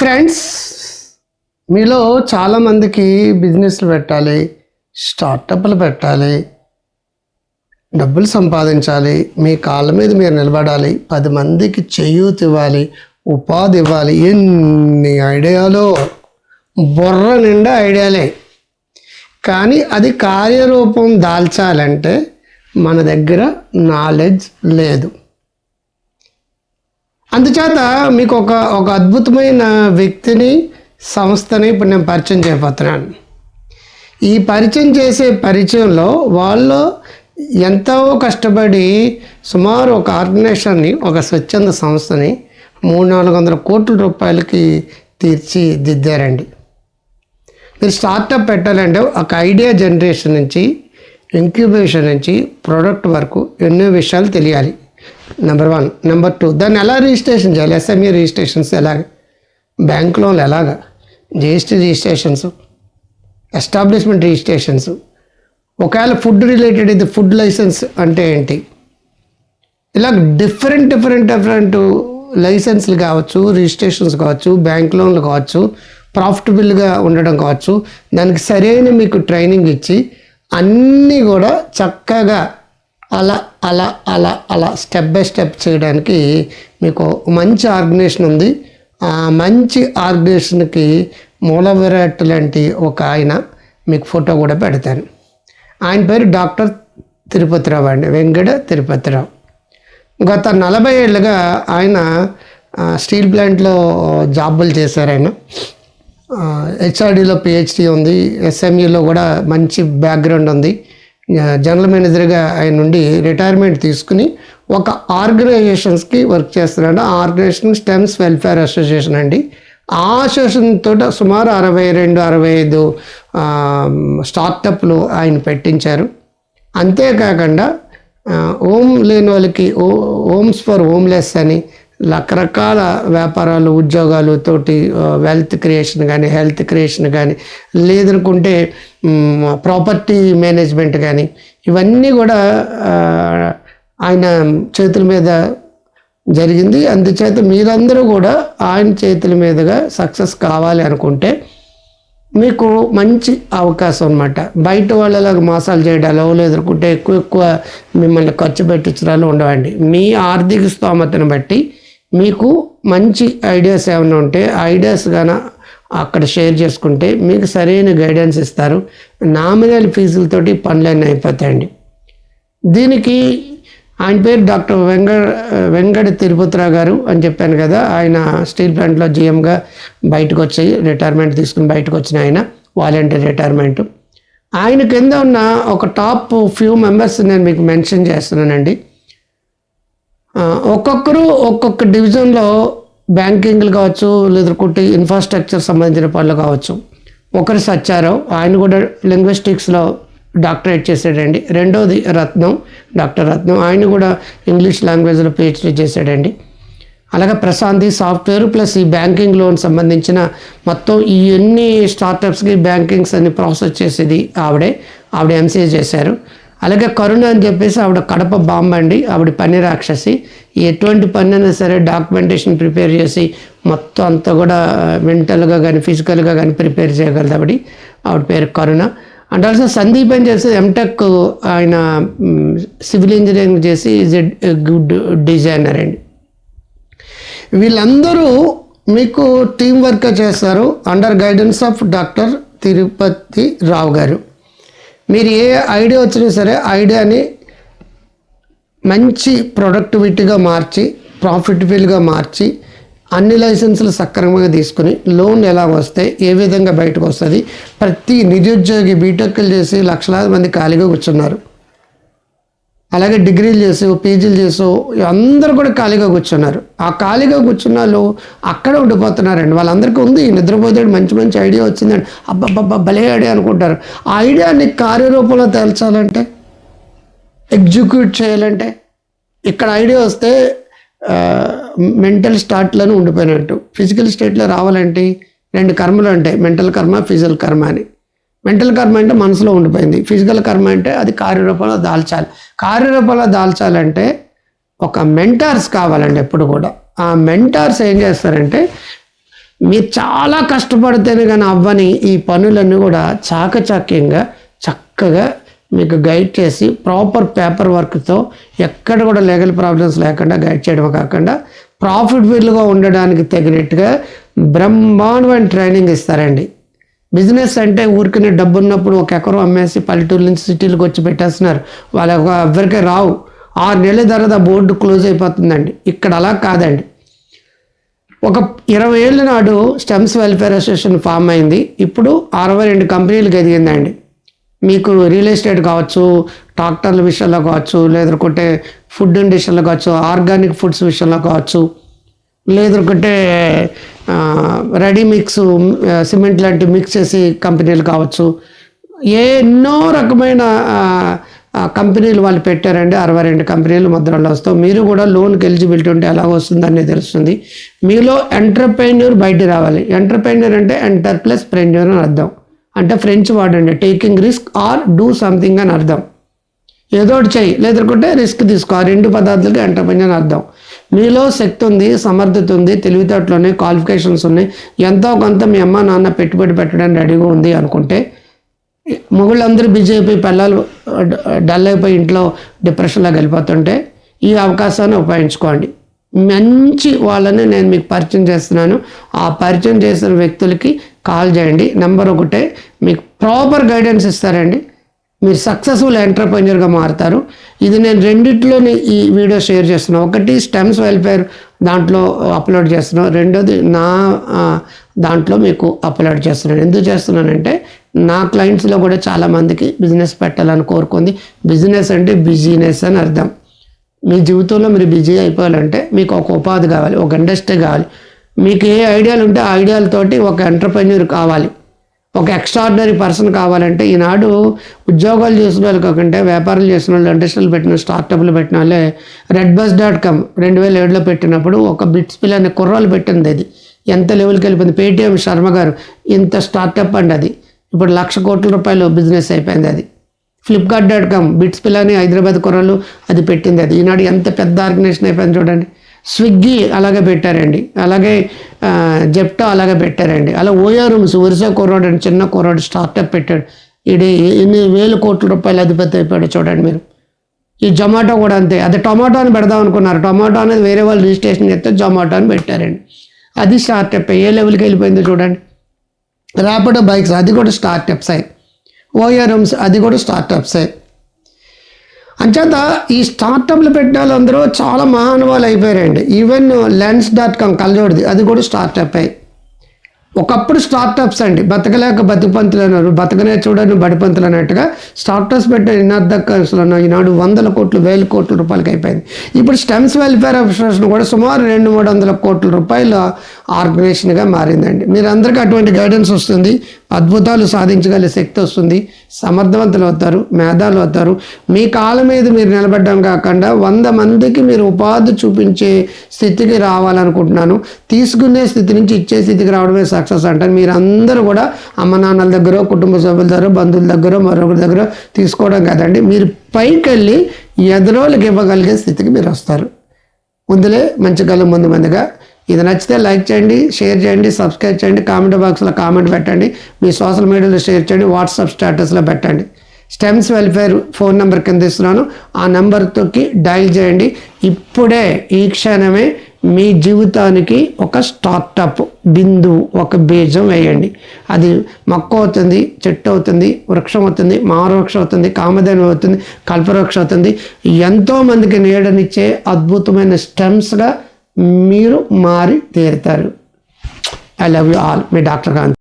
Friends మీలో చాలామందికి బిజినెస్లు పెట్టాలి స్టార్టప్లు పెట్టాలి డబ్బులు సంపాదించాలి మీ కాళ్ళ మీద మీరు నిలబడాలి పది మందికి చేయూతి ఇవ్వాలి ఉపాధి ఇవ్వాలి ఎన్ని ఐడియాలు బుర్ర నిండా ఐడియాలే. కానీ అది కార్యరూపం దాల్చాలంటే మన దగ్గర నాలెడ్జ్ లేదు. అందుచేత మీకు ఒక ఒక అద్భుతమైన వ్యక్తిని సంస్థని ఇప్పుడు నేను పరిచయం చేయబోతున్నాను. ఈ పరిచయం చేసే పరిచయంలో వాళ్ళు ఎంతో కష్టపడి సుమారు ఒక ఆర్గనైజేషన్ని ఒక స్వచ్ఛంద సంస్థని మూడు నాలుగు వందల కోట్ల రూపాయలకి తీర్చిదిద్దారండి. మీరు స్టార్టప్ పెట్టాలంటే ఒక ఐడియా జనరేషన్ నుంచి ఇంక్యుబేషన్ నుంచి ప్రోడక్ట్ వరకు ఎన్నో విషయాలు తెలియాలి. నెంబర్ వన్ నెంబర్ టూ దాన్ని ఎలా రిజిస్ట్రేషన్ చేయాలి? ఎస్ఎంఈ రిజిస్ట్రేషన్స్ ఎలాగ? బ్యాంక్ లోన్లు ఎలాగా? జిఎస్టీ రిజిస్ట్రేషన్స్ ఎస్టాబ్లిష్మెంట్ రిజిస్ట్రేషన్స్ ఒకవేళ ఫుడ్ రిలేటెడ్ ఇది ఫుడ్ లైసెన్స్ అంటే ఏంటి? ఇలా డిఫరెంట్ డిఫరెంట్ డిఫరెంట్ లైసెన్స్లు కావచ్చు రిజిస్ట్రేషన్స్ కావచ్చు బ్యాంక్ లోన్లు కావచ్చు ప్రాఫిటబుల్గా ఉండడం కావచ్చు దానికి సరైన మీకు ట్రైనింగ్ ఇచ్చి అన్నీ కూడా చక్కగా అలా అలా అలా అలా స్టెప్ బై స్టెప్ చేయడానికి మీకు మంచి ఆర్గనైజేషన్ ఉంది. ఆ మంచి ఆర్గనైజేషన్కి మూల విరాట్ లాంటి ఒక ఆయన మీకు ఫోటో కూడా పెడతాను ఆయన పేరు డాక్టర్ తిరుపతిరావు అండి వెంకట తిరుపతిరావు. గత నలభై ఏళ్ళుగా ఆయన స్టీల్ ప్లాంట్లో జాబులు చేశారు ఆయన. హెచ్ఆర్డీలో పిహెచ్డి ఉంది ఎస్ఎంఈలో కూడా మంచి బ్యాక్గ్రౌండ్ ఉంది. జనరల్ మేనేజర్గా ఆయన నుండి రిటైర్మెంట్ తీసుకుని ఒక ఆర్గనైజేషన్స్కి వర్క్ చేస్తున్నాడు. ఆ ఆర్గనైజేషన్ స్టెమ్స్ వెల్ఫేర్ అసోసియేషన్ అండి. ఆ అసోసియేషన్ తోట సుమారు అరవై రెండు అరవై ఐదు స్టార్టప్లు ఆయన పెట్టించారు. అంతేకాకుండా ఓం లేని వాళ్ళకి ఓ ఓమ్స్ ఫర్ హోమ్లెస్ అని రకరకాల వ్యాపారాలు ఉద్యోగాలు తోటి వెల్త్ క్రియేషన్ కానీ హెల్త్ క్రియేషన్ కానీ లేదనుకుంటే ప్రాపర్టీ మేనేజ్మెంట్ కానీ ఇవన్నీ కూడా ఆయన చేతుల మీద జరిగింది. అందుచేత మీరందరూ కూడా ఆయన చేతుల మీదుగా సక్సెస్ కావాలి అనుకుంటే మీకు మంచి అవకాశం అనమాట బయట వాళ్ళలాగా మోసాలు చేయడాలు లేదనుకుంటే ఎక్కువ ఎక్కువ మిమ్మల్ని ఖర్చు పెట్టించడాలు ఉండవండి. మీ ఆర్థిక స్తోమతను బట్టి మీకు మంచి ఐడియాస్ ఏమైనా ఉంటే ఐడియాస్ కానీ అక్కడ షేర్ చేసుకుంటే మీకు సరైన గైడెన్స్ ఇస్తారు. నామినల్ ఫీజులతోటి పనులన్నీ అయిపోతాయండి. దీనికి ఆయన పేరు డాక్టర్ వెంగ వెంకట తిరుపతిరావు గారు అని చెప్పాను కదా ఆయన స్టీల్ ప్లాంట్లో జిఎంగా బయటకు వచ్చి రిటైర్మెంట్ తీసుకుని బయటకు వచ్చిన ఆయన వాలంటీర్ రిటైర్మెంట్ ఆయన కింద ఉన్న ఒక టాప్ ఫ్యూ మెంబర్స్ నేను మీకు మెన్షన్ చేస్తున్నానండి. ఒక్కొక్కరు ఒక్కొక్క డివిజన్లో బ్యాంకింగ్లు కావచ్చు లేదంటే ఇన్ఫ్రాస్ట్రక్చర్ సంబంధించిన పనులు కావచ్చు. ఒకరు సచ్చారావు ఆయన కూడా లింగ్విస్టిక్స్లో డాక్టరేట్ చేశాడండి. రెండోది రత్నం డాక్టర్ రత్నం. ఆయన కూడా ఇంగ్లీష్ లాంగ్వేజ్లో పిహెచ్డీ చేశాడండి. అలాగే ప్రశాంతి సాఫ్ట్వేర్ ప్లస్ ఈ బ్యాంకింగ్ లోన్ సంబంధించిన మొత్తం ఈ ఎన్ని స్టార్టప్స్కి బ్యాంకింగ్స్ అన్ని ప్రాసెస్ చేసేది ఆవిడే. ఆవిడ ఎంసీఏ చేశారు. అలాగే కరుణ అని చెప్పేసి ఆవిడ కడప బాంబండి ఆవిడ పని రాక్షసి. ఎటువంటి పని అయినా సరే డాక్యుమెంటేషన్ ప్రిపేర్ చేసి మొత్తం అంతా కూడా మెంటల్గా కానీ ఫిజికల్గా కానీ ప్రిపేర్ చేయగలదు ఆవిడ. ఆవిడ పేరు కరుణ. అండ్ ఆల్సో సందీప్ అని చేసి ఎంటెక్ ఆయన సివిల్ ఇంజనీరింగ్ చేసి ఈజ్ ఎ గుడ్ డిజైనర్ అండి. వీళ్ళందరూ మీకు టీం వర్క్ చేస్తారు. Under guidance of doctor Tirupati Rao గారు. మీరు ఏ ఐడియా వచ్చినా సరే ఐడియాని మంచి ప్రొడక్టివిటీగా మార్చి ప్రాఫిటబుల్గా మార్చి అన్ని లైసెన్సులు సక్రమంగా తీసుకుని లోన్ ఎలా వస్తే ఏ విధంగా బయటకు వస్తుంది ప్రతి నిరుద్యోగి బీటెక్లు చేసి లక్షలాది మంది ఖాళీగా కూర్చున్నారు. అలాగే డిగ్రీలు చేసో పీజీలు చేసో అందరూ కూడా ఖాళీగా కూర్చున్నారు. ఆ ఖాళీగా కూర్చున్న వాళ్ళు అక్కడ ఉండిపోతున్నారండి. వాళ్ళందరికీ ఉంది నిద్రపోతాడు మంచి మంచి ఐడియా వచ్చిందండి. అబ్బబ్బబ్బా భలే ఐడియా అనుకుంటారు. ఆ ఐడియాని కార్యరూపంలో తేల్చాలంటే ఎగ్జిక్యూట్ చేయాలంటే ఇక్కడ ఐడియా వస్తే మెంటల్ స్టార్ట్లోనే ఉండిపోయినట్టు. ఫిజికల్ స్టేట్లో రావాలంటే రెండు కర్మలు ఉంటాయి మెంటల్ కర్మ ఫిజికల్ కర్మ అని. మెంటల్ కర్మ అంటే మనసులో ఉండిపోయింది. ఫిజికల్ కర్మ అంటే అది కార్యరూపంలో దాల్చాలి. కార్యరూపంలో దాల్చాలంటే ఒక మెంటార్స్ కావాలండి ఎప్పుడు కూడా. ఆ మెంటార్స్ ఏం చేస్తారంటే మీరు చాలా కష్టపడితేనే కానీ అవ్వని ఈ పనులన్నీ కూడా చాకచక్యంగా చక్కగా మీకు గైడ్ చేసి ప్రాపర్ పేపర్ వర్క్తో ఎక్కడ కూడా లీగల్ ప్రాబ్లమ్స్ లేకుండా గైడ్ చేయడం కాకుండా ప్రాఫిట్ వీల్గా ఉండడానికి తగినట్టుగా బ్రహ్మాండమైన ట్రైనింగ్ ఇస్తారండి. బిజినెస్ అంటే ఊరికనే డబ్బు ఉన్నప్పుడు ఒక ఎకరం అమ్మేసి పల్లెటూరు నుంచి సిటీలకు వచ్చి పెట్టేస్తున్నారు. వాళ్ళ ఎవరికీ రావు. ఆరు నెలల తర్వాత బోర్డు క్లోజ్ అయిపోతుందండి. ఇక్కడ అలా కాదండి. ఒక ఇరవై ఏళ్ళ నాడు స్టెమ్స్ వెల్ఫేర్ అసోసియేషన్ ఫామ్ అయింది. ఇప్పుడు అరవై రెండు కంపెనీలకు ఎదిగిందండి మీకు రియల్ ఎస్టేట్ కావచ్చు ట్రాక్టర్ల విషయంలో కావచ్చు లేదనుకుంటే ఫుడ్ విషయంలో కావచ్చు ఆర్గానిక్ ఫుడ్స్ విషయంలో కావచ్చు లేదనుకుంటే రెడీ మిక్స్ సిమెంట్ లాంటి మిక్స్ చేసి కంపెనీలు కావచ్చు. ఎన్నో రకమైన కంపెనీలు వాళ్ళు పెట్టారండి. అరవై రెండు కంపెనీలు మధ్యలో వస్తాం మీరు కూడా లోన్కి ఎలిజిబిలిటీ ఉంటే ఎలా వస్తుందని తెలుస్తుంది. మీలో ఎంటర్ప్రైన్యూర్ బయట రావాలి. ఎంటర్ప్రైన్యూర్ అంటే ఎంటర్ ప్లస్ ప్రెన్యూర్ అని అర్థం. అంటే ఫ్రెంచ్ వాడండి taking risk or do something అని అర్థం. ఏదో ఒకటి చెయ్యి. లేదనుకుంటే రిస్క్ తీసుకో. ఆ రెండు పదార్థాలకి ఎంటర్ప్రైన్యూర్ అని అర్థం. మీలో శక్తి ఉంది సమర్థత ఉంది తెలివితేటలు ఉన్నాయి క్వాలిఫికేషన్స్ ఉన్నాయి. ఎంతో కొంత మీ అమ్మ నాన్న పెట్టుబడి పెట్టడానికి రెడీగా ఉంది అనుకుంటే మొగుళ్ళందరూ బిజీ అయిపోయి పిల్లలు డల్ అయిపోయి ఇంట్లో డిప్రెషన్లో వెళ్ళిపోతుంటే ఈ అవకాశాన్ని ఉపయోగించుకోండి. మంచి వాళ్ళని నేను మీకు పరిచయం చేస్తున్నాను. ఆ పరిచయం చేసిన వ్యక్తులకి కాల్ చేయండి. నెంబర్ ఒకటే మీకు ప్రాపర్ గైడెన్స్ ఇస్తారండి. మీరు సక్సెస్ఫుల్ ఎంటర్ప్రెన్యూర్గా మారుతారు. ఇది నేను రెండిట్లోని ఈ వీడియో షేర్ చేస్తున్నాను. ఒకటి స్టెమ్స్ వెల్ఫేర్ దాంట్లో అప్లోడ్ చేస్తున్నాను. రెండోది నా దాంట్లో మీకు అప్లోడ్ చేస్తున్నాను. ఎందుకు చేస్తున్నానంటే నా క్లయింట్స్లో కూడా చాలామందికి బిజినెస్ పెట్టాలని కోరుకుంది. బిజినెస్ అంటే బిజినెస్ అని అర్థం. మీ జీవితంలో మీరు బిజీ అయిపోవాలంటే మీకు ఒక ఉపాధి కావాలి ఒక ఇండస్ట్రీ కావాలి. మీకు ఏ ఐడియాలు ఉంటే ఆ ఐడియాలతోటి ఒక ఎంటర్ప్రెన్యూర్ కావాలి. ఒక ఎక్స్ట్రాడినరీ పర్సన్ కావాలంటే ఈనాడు ఉద్యోగాలు చేసిన వాళ్ళు కాకుంటే వ్యాపారాలు చేసిన వాళ్ళు ఇండస్ట్రీలు పెట్టిన స్టార్టప్లు పెట్టిన వాళ్ళే రెడ్ బస్ డాట్ కామ్ రెండు వేల ఏడులో పెట్టినప్పుడు ఒక బిట్స్ పిల్ అనే కుర్రాలు పెట్టింది అది. ఎంత లెవెల్కి వెళ్ళిపోయింది? పేటీఎం శర్మ గారు ఇంత స్టార్టప్ అండి అది. ఇప్పుడు లక్ష కోట్ల రూపాయలు బిజినెస్ అయిపోయింది అది. ఫ్లిప్కార్ట్ డాట్ కామ్ బిట్స్ పిల్ అని హైదరాబాద్ కుర్రాలు అది పెట్టింది అది. ఈనాడు ఎంత పెద్ద ఆర్గనైజేషన్ అయిపోయింది చూడండి. స్విగ్గీ అలాగే పెట్టారండి. అలాగే జెప్టో అలాగే పెట్టారండి. అలా ఓయో రూమ్స్ వరుస కుర్రాడు అని చిన్న కుర్రాడు స్టార్టప్ పెట్టాడు. ఇది ఎన్ని వేల కోట్ల రూపాయలు అధిపతి అయిపోయాడు చూడండి మీరు. ఈ జొమాటో కూడా అంతే. అది టొమాటో అని పెడదాం అనుకున్నారు. టొమాటో అనేది వేరే వాళ్ళు రిజిస్ట్రేషన్ చేస్తే జొమాటో అని పెట్టారండి. అది స్టార్టప్ ఏ లెవెల్కి వెళ్ళిపోయిందో చూడండి. ర్యాపిడో బైక్స్ అది కూడా స్టార్టప్స్ అయ్యి ఓయో రూమ్స్ అది కూడా స్టార్టప్సే అంచేత ఈ స్టార్టప్లు పెట్టిన వాళ్ళందరూ చాలా మహానుభావులు అయిపోయారండి. ఈవెన్ లెన్స్ డాట్ కామ్ కలజోడిది అది కూడా స్టార్టప్ అయ్యి ఒకప్పుడు స్టార్టప్స్ అండి. బతకలేక బతుకుపంతులు అన్నారు. బతకనే చూడని బడిపంతులు అన్నట్టుగా స్టార్టప్స్ పెట్టే అన్న ఈనాడు వందల కోట్లు వేల కోట్ల రూపాయలకి అయిపోయింది. ఇప్పుడు స్టెమ్స్ వెల్ఫేర్ అసోసియేషన్ కూడా సుమారు రెండు మూడు వందల కోట్ల రూపాయల ఆర్గనైజేషన్గా మారిందండి. మీరందరికీ అటువంటి గైడెన్స్ వస్తుంది. అద్భుతాలు సాధించగల శక్తి వస్తుంది. సమర్థవంతులు అవుతారు మేధాలు అవుతారు. మీ కాళ్ళ మీద మీరు నిలబడడం కాకుండా వంద మందికి మీరు ఉపాధి చూపించే స్థితికి రావాలనుకుంటున్నాను. తీసుకునే స్థితి నుంచి ఇచ్చే స్థితికి రావడమే సక్సెస్ అంటారు. మీరు అందరూ కూడా అమ్మ నాన్నల దగ్గర కుటుంబ సభ్యుల దగ్గర బంధువుల దగ్గర మరొకరి దగ్గర తీసుకోవడం కాదండి. మీరు పైకి వెళ్ళి ఎదురోళ్ళకి ఇవ్వగలిగే స్థితికి మీరు వస్తారు. ముందులే మంచి కళ్ళు ముందు మందిగా ఇది నచ్చితే లైక్ చేయండి షేర్ చేయండి సబ్స్క్రైబ్ చేయండి కామెంట్ బాక్స్లో కామెంట్ పెట్టండి మీ సోషల్ మీడియాలో షేర్ చేయండి వాట్సాప్ స్టేటస్లో పెట్టండి. స్టెమ్స్ వెల్ఫేర్ ఫోన్ నెంబర్ కింద ఇస్తున్నాను ఆ నెంబర్తోకి డైల్ చేయండి. ఇప్పుడే ఈ క్షణమే మీ జీవితానికి ఒక స్టార్టప్ బిందువు ఒక బీజం వేయండి. అది మొక్క అవుతుంది చెట్టు అవుతుంది వృక్షం అవుతుంది మారవృక్షం అవుతుంది కామధేను అవుతుంది కల్పవృక్షం అవుతుంది. ఎంతోమందికి నీడనిచ్చే అద్భుతమైన స్టెమ్స్గా మీరు మారి తీరుతారు. ఐ లవ్ యూ ఆల్ మీ డాక్టర్ కాంత్